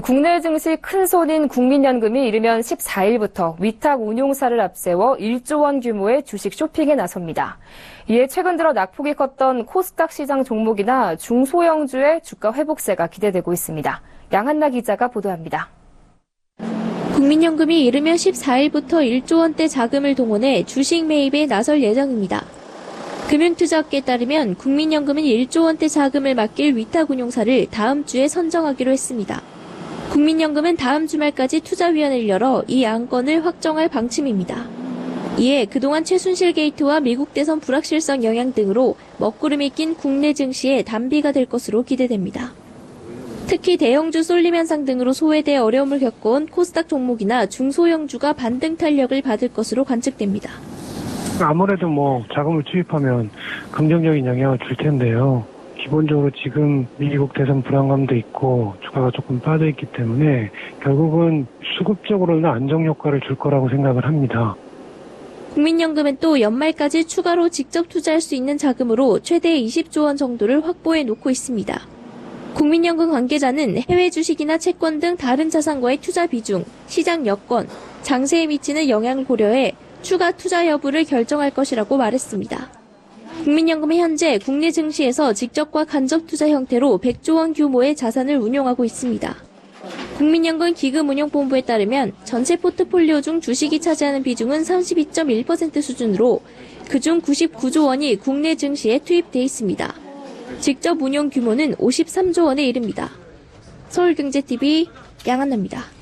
국내 증시 큰 손인 국민연금이 이르면 14일부터 위탁 운용사를 앞세워 1조 원 규모의 주식 쇼핑에 나섭니다. 이에 최근 들어 낙폭이 컸던 코스닥 시장 종목이나 중소형주의 주가 회복세가 기대되고 있습니다. 양한나 기자가 보도합니다. 국민연금이 이르면 14일부터 1조 원대 자금을 동원해 주식 매입에 나설 예정입니다. 금융투자업계에 따르면 국민연금은 1조 원대 자금을 맡길 위탁운용사를 다음 주에 선정하기로 했습니다. 국민연금은 다음 주말까지 투자위원회를 열어 이 안건을 확정할 방침입니다. 이에 그동안 최순실 게이트와 미국 대선 불확실성 영향 등으로 먹구름이 낀 국내 증시에 단비가 될 것으로 기대됩니다. 특히 대형주 쏠림 현상 등으로 소외돼 어려움을 겪어온 코스닥 종목이나 중소형주가 반등 탄력을 받을 것으로 관측됩니다. 아무래도 뭐 자금을 투입하면 긍정적인 영향을 줄 텐데요. 기본적으로 지금 미국 대선 불안감도 있고 주가가 조금 빠져 있기 때문에 결국은 수급적으로는 안정 효과를 줄 거라고 생각을 합니다. 국민연금은 또 연말까지 추가로 직접 투자할 수 있는 자금으로 최대 20조 원 정도를 확보해 놓고 있습니다. 국민연금 관계자는 해외 주식이나 채권 등 다른 자산과의 투자 비중, 시장 여건, 장세에 미치는 영향을 고려해 추가 투자 여부를 결정할 것이라고 말했습니다. 국민연금은 현재 국내 증시에서 직접과 간접 투자 형태로 100조 원 규모의 자산을 운용하고 있습니다. 국민연금 기금운용본부에 따르면 전체 포트폴리오 중 주식이 차지하는 비중은 32.1% 수준으로 그중 99조 원이 국내 증시에 투입돼 있습니다. 직접 운용 규모는 53조 원에 이릅니다. 서울경제TV 양한나입니다.